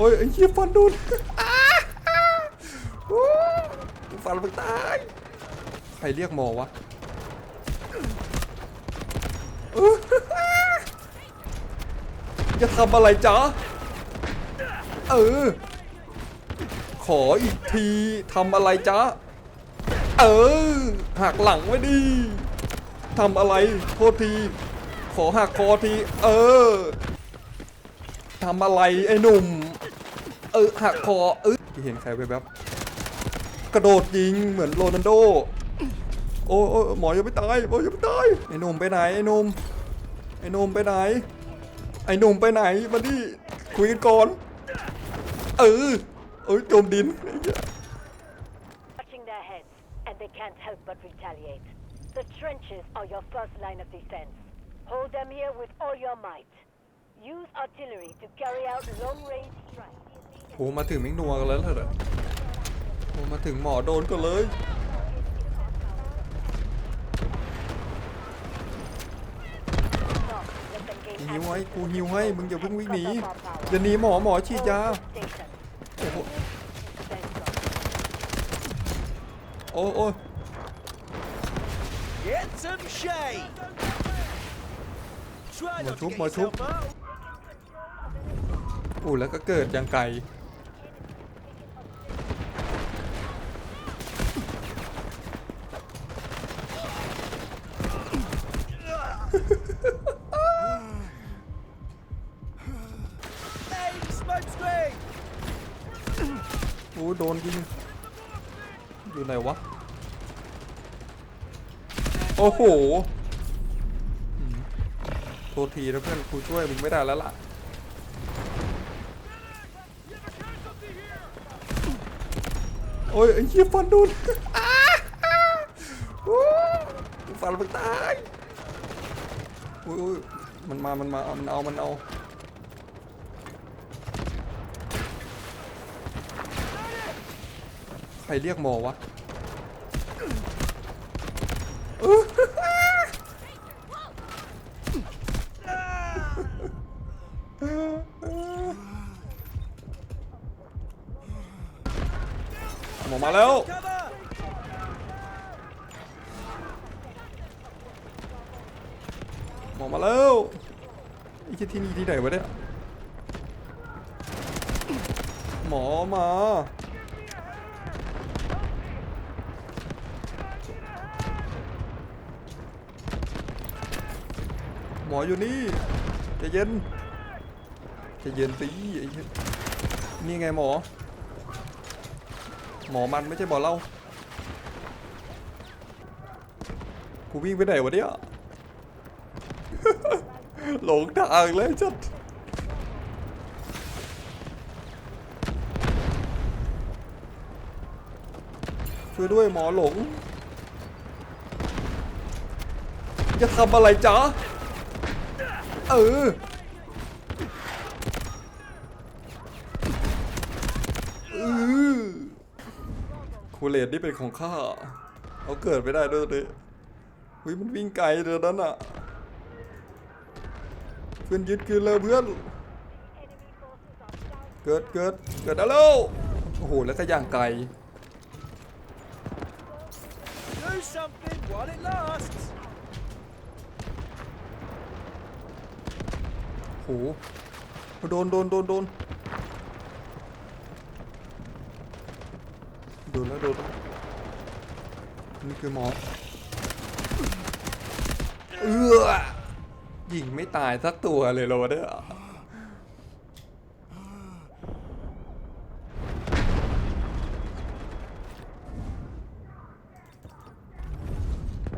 อ้ยไอ้เหี้ยฟันโดนฟันมันตาย ใครเรียกหมอวะจะทำอะไรจ๊ะ เออ ขออีกทีทำอะไรจ๊ะ เออ หักหลังไว้ดิทำอะไรโทษที ขอหักคอที เออทำอะไรไอ้หนุ่ม เออหักคอเออที่เห็นใครไปแบบกระโดดยิงเหมือนโรนัลโด โอ้โอ้หมอยังไม่ตายหมอยังไม่ตายไอ้หนุ่มไปไหนไอ้หนุ่มไอ้หนุ่มไปไหน ไอ้หนุ่มไปไหนมาดิคุยกันก่อน เออเอ้ยจมดินไอ้เหี้ย touching their heads, and they can't help but retaliate. The trenches are your first line of defense. Hold them here with all your might. Use artillery to carry out long-range strikes. โอ้มาถึงมิงนัวกันแล้วเหรอโอ้มาถึงหมอโดนก็เลย Stop. Let them gain หิว access ให้ to กู the หิวให้ network มึงอย่าเพิ่งวิ่งหนี and cut off our power. อย่าหนีหมอหมอฉีด Hold ยา the station. โอ้โห Then go. โอ้โอ้ Get some shade. Try Mà not to thuốc, get mà thuốc. yourself out. อู้แล้วก็เกิดยังไกล โอ้โดนยิงอยู่ไหนวะ โอ้โหโทษทีนะเพื่อนกูช่วยมึงไม่ได้แล้วล่ะโอ้ยไอ้เหี้ยฟันโดนฟันมันตายโอ้ยโอ้ยมันมา มันมา มันเอา มันเอา ใค รเรียกหมอวะหมอมาแล้ว หมอมาแล้วไอ้ที่นี่ที่ไหนวะเนี่ย หมอมา หมออยู่นี่ใจเย็นใจเย็นสิไอ้เหี้ยนี่ไงหมอ หมอมันไม่ใช่หมอเรากูวิ่งไปไหนวะเนี่ยหลงทางเลยจัดช่วยด้วยหมอหลง จะทำอะไรจ๊ะ เออคูเลตนี่เป็นของข้า เอาเกิดไม่ได้ด้วยเลยเฮ้ยมันวิ่งไกลเดี๋ยวนั้นอะ เพื่อนยึดคืนเลยเพื่อน เกิดเกิดเกิดแล้ว โอ้โห แล้วก็ย่างไกล Do something while it lasts. โอ้โหโดนโดนโดนโดนโดนแล้วโดนนี่คือหมอเอือยิงไม่ตายสักตัวเลยเรเนี่ย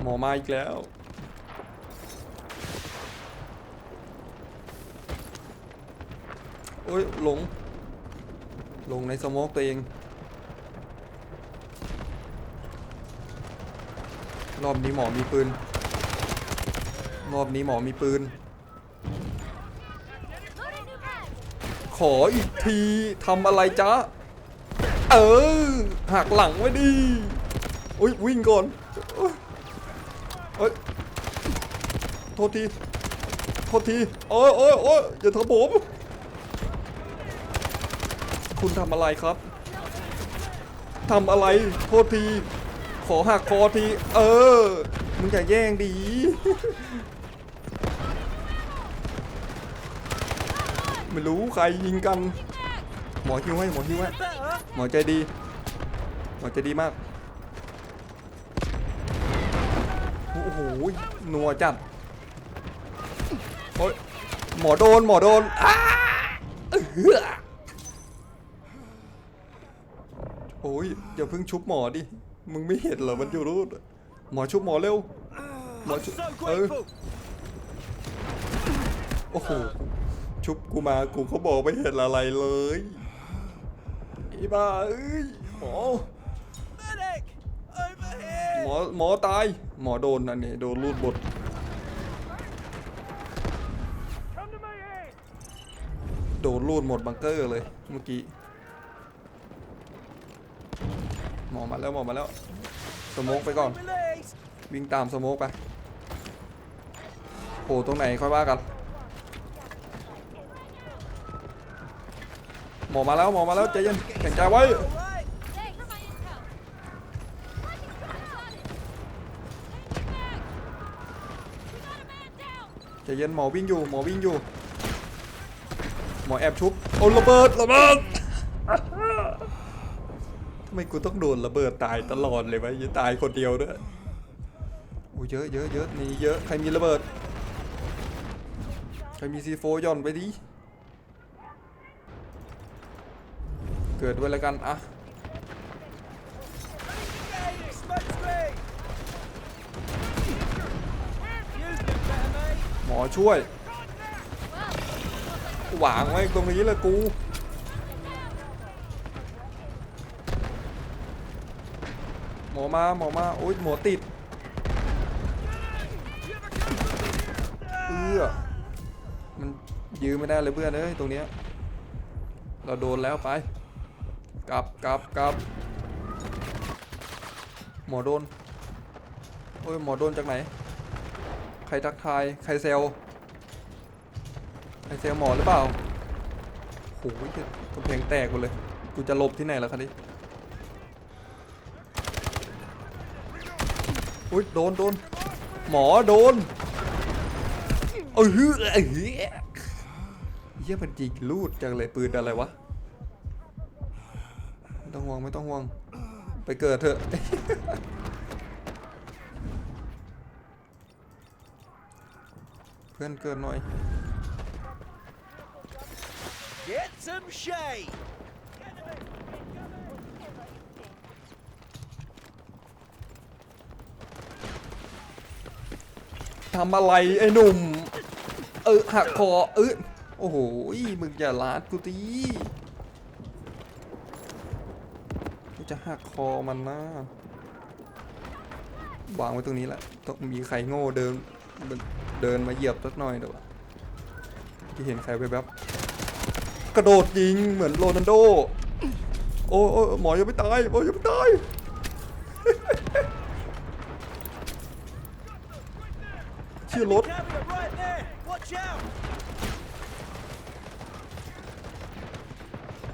หมอมาอีกแล้ว อ้ยหลง หลงในสโมกตัวเอง รอบนี้หมอมีปืน รอบนี้หมอมีปืน ขออีกทีทำอะไรจ๊ะ เออหักหลังไว้ดิอุ้ยวิ่งก่อนโอ๊ยเอ้ยโทษที โทษที โอ้ยโอ้ยโอ้ยอย่าทำผม คุณทำอะไรครับทำอะไรโทษที ขอหักคอที เออ มึงอย่าแย่งดีไม่รู้ใครยิงกัน หมอฮิวให้หมอฮิวให้หมอใจดี หมอใจดีมาก โอ้โหนัวจัดโอ้ยหมอโดน หมอโดนอ้าเอื้อโอ้ยอย่าเพิ่งชุบหมอดิ มึงไม่เห็นเหรอมันอยู่รูดหมอชุบหมอเร็ว หมอ I'm ชุบ so เออ grateful. โอ้โหชุบกูมากูเขาบอกไม่เห็นอะไรเลยไอ้บ้าเอ้ยหมอ Medic, over here. หมอหมอตาย หมอโดนอันนี้โดนรูดบท Come to my aid. โดนรูดหมดบังเกอร์เลยเมื่อกี้ หมอมาแล้วหมอมาแล้วสโมกไปก่อน วิ่งตามสโมกไปโอ้ตรงไหนค่อยว่ากันหมอมาแล้วหมอมาแล้วใจเย็นแข็งใจไว้ใจเย็นหมอวิ่งอยู่หมอวิ่งอยู่ หมอแอบชุบโอ้ระเบิดระเบิด ไมกูต้องโดนระเบิดตายตลอดเลยวะยังตายคนเดียวด้วยโอ้เยอะเยอะเยอะนี่เยอะใครมีระเบิดใครมีซีโฟย่อนไปดิเกิดด้วยแล้วกันอะหมอช่วยหวางไว้ตรงนี้ลยกู หมอมาหมอมาโอ๊ยหมอติดเอื้อมันยื้อไม่ได้เลยเพื่อนเอ้ยตรงเนี้ยเราโดนแล้วไปกลับกลับกลับหมอโดนโอ้ยหมอโดนจากไหน ใครทักทายใครเซลใครเซลหมอหรือเปล่าโอ้ยกำแพงแตกหมดเลยกูจะหลบที่ไหนล่ะคันนี้ อุ้ยโดนโดนหมอโดนเออเฮ้ยเฮ้ยเยี่ยมันจิกลูดจังเลยปืนอะไรวะไม่ต้องห่วงไม่ต้องห่วง ไปเกิดเถอะเพื่อนเกิดหน่อย Get some shade. ทำอะไรไอ้หนุ่ม เออหักคอเออโอ้โหมึงอย่าลาดกูตีกูจะหักคอมันนะวางไว้ตรงนี้แหละต้องมีใครโง่เดินเดินมาเหยียบสักหน่อยเดี๋ยวที่เห็นใครไปแบบกระโดดยิงเหมือนโรนัลโด โอ้โอ้หมอยังไม่ตายหมอยังไม่ตาย ชื่อรถ Carrier right there. Watch out.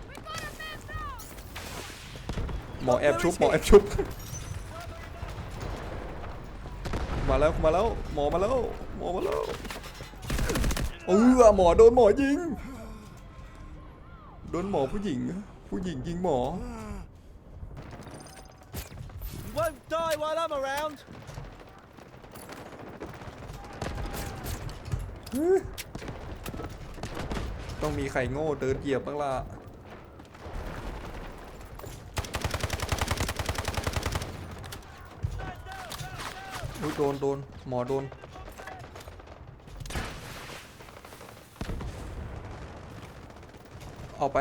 We got a man down. หมอแอบชุบหมอแอบชุบ มาแล้วมาแล้วหมอมาแล้วหมอมาแล้วเออหมอโดนหมอยิง โดนหมอผู้หญิง ผู้หญิงยิงหมอ You won't die while I'm around. ต้องมีใครโง่เดินเหยียบบ้างล่ะอุ้ยโดนโดนหมอโดนเอาไป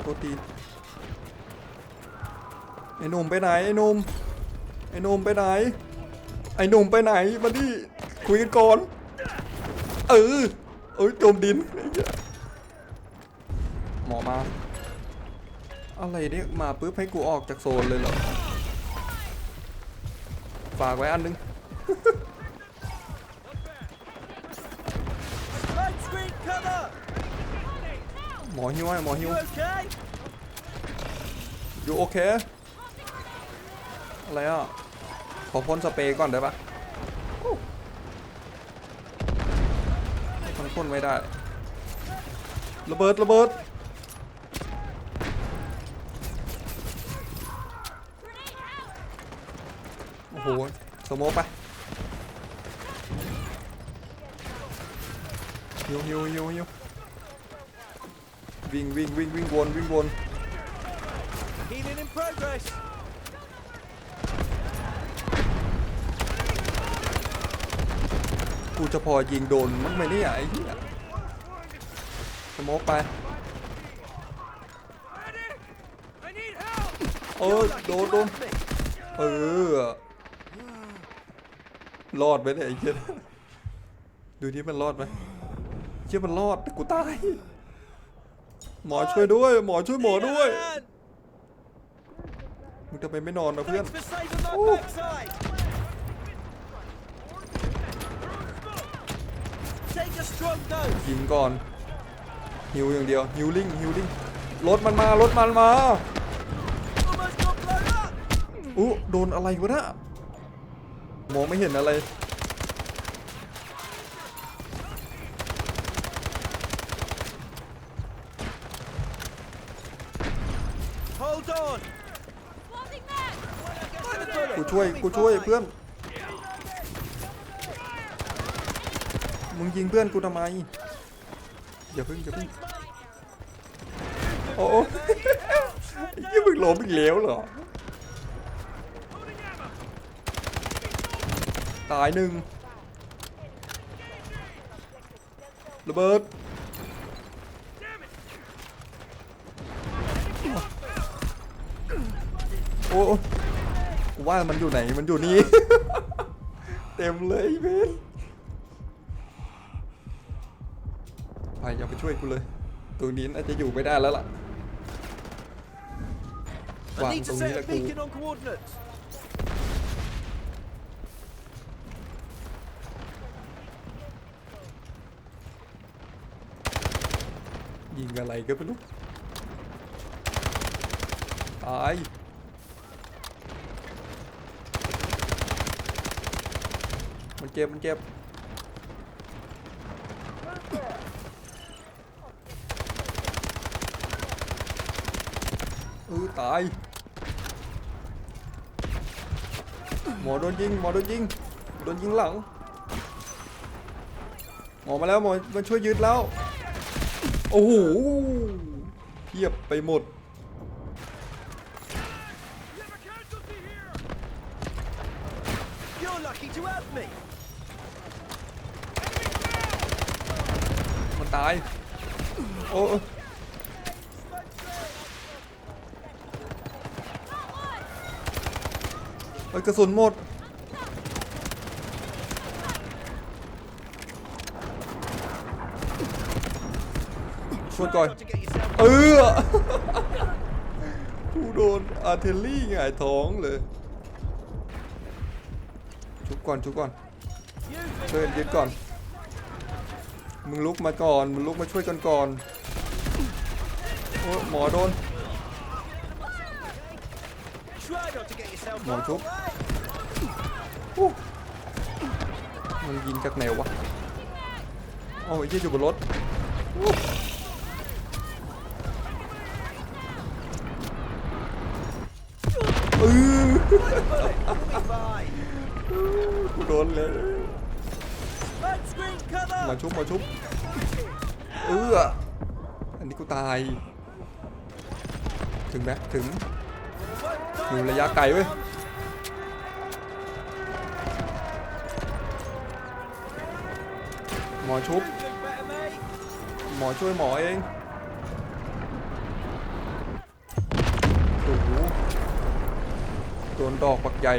โทษที ไอ้หนุ่มไปไหนไอ้หนุ่มไอ้หนุ่มไปไหน ไอ้หนุ่มไปไหนมาดิคุยกันก่อนเออเอ้ยจมดินหมอมาอะไรเนี่ยมาปุ๊บให้กูออกจากโซนเลยเหรอฝากไว้อันนึงหมอหิวไอ้หมอหิวอยู่โอเค อะไรอะขอพ่นสเปรย์ก่อนได้ปะมันพ่นไม่ได้ ระเบิดระเบิดโอ้โหสโมกไปฮิวฮิวฮิวฮิววิ่งวิ่งวิ่งวิ่งวนวิ่งวน กูจะพอยิงโดนมั้งไหมเนี่ยไอ้เหี้ยสมกไปเออโดนโดนเออรอดไหมเนี่ยไอ้เหี้ยดูที่มันรอดไหมเชี่ยมันรอดแต่กูตายหมอช่วยด้วย หมอช่วยหมอด้วยมึงทำไมไม่นอนนะเพื่อน ยิงก่อนฮิวอย่างเดียวฮิวลิงฮิวลิงรถมันมารถมันมา Almost got blown up. อู้โดนอะไรวะน่ะมองไม่เห็นอะไร Hold on. Floating back! Find a bullet. กูช่วยกูช่วยเพื่อน มึงยิงเพื่อนกูทำไมอย่าพิ่งอย่าพิ่งโอ้โหยี่มึงล้มอีกแล้วเหรอ ตายหนึ่งระเบิดโอ้กูว่ามันอยู่ไหนมันอยู่นี่ เต็มเลยเบน ไปอย่าไปช่วยกูเลย ตรงนี้น่าจะอยู่ไม่ได้แล้วล่ะ วาง I need ตร to งนี้ set แล้ a วกู beacon on coordinates. ยิงอะไรก็ไม่รู้ตายมันเจ็บมันเจ็บ เออตาย หมอโดนยิง หมอโดนยิง โดนยิงหลัง หมอมาแล้วหมอมาช่วยยืดแล้ว โอ้โหเพียบไปหมด You're lucky to have me. มันตาย โอ้ เอ้ยกระสุนหมด ชวยก่อน เออกูโดนอาร์เทลลี่หงายท้องเลย ชุบก่อน ชุบก่อน You've ช่วย been ยึดก่อน มึงลุกมาก่อน มึงลุกมาช่วยกันก่อน โอ้หมอโดน Try not to get yourself Come on, hurt, Chop. alright? อู้มันยิงจากไหนวะเอ๋อไอ้ที่อยู่บนรถอู้เออ You'll be fine. กูโดนเลย Smoke screen cover. มาชุบมาชุบเอออันนี้กูตาย ถึงไหมถึงู่ระยะไกลเว้ยหมอชุบ หมอช่วยหมอเองโอ้โหโดนดอกปักใหญ่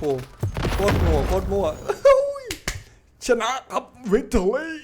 โหโคตรหัวโคตรมั่วชนะครับวินเทอรี่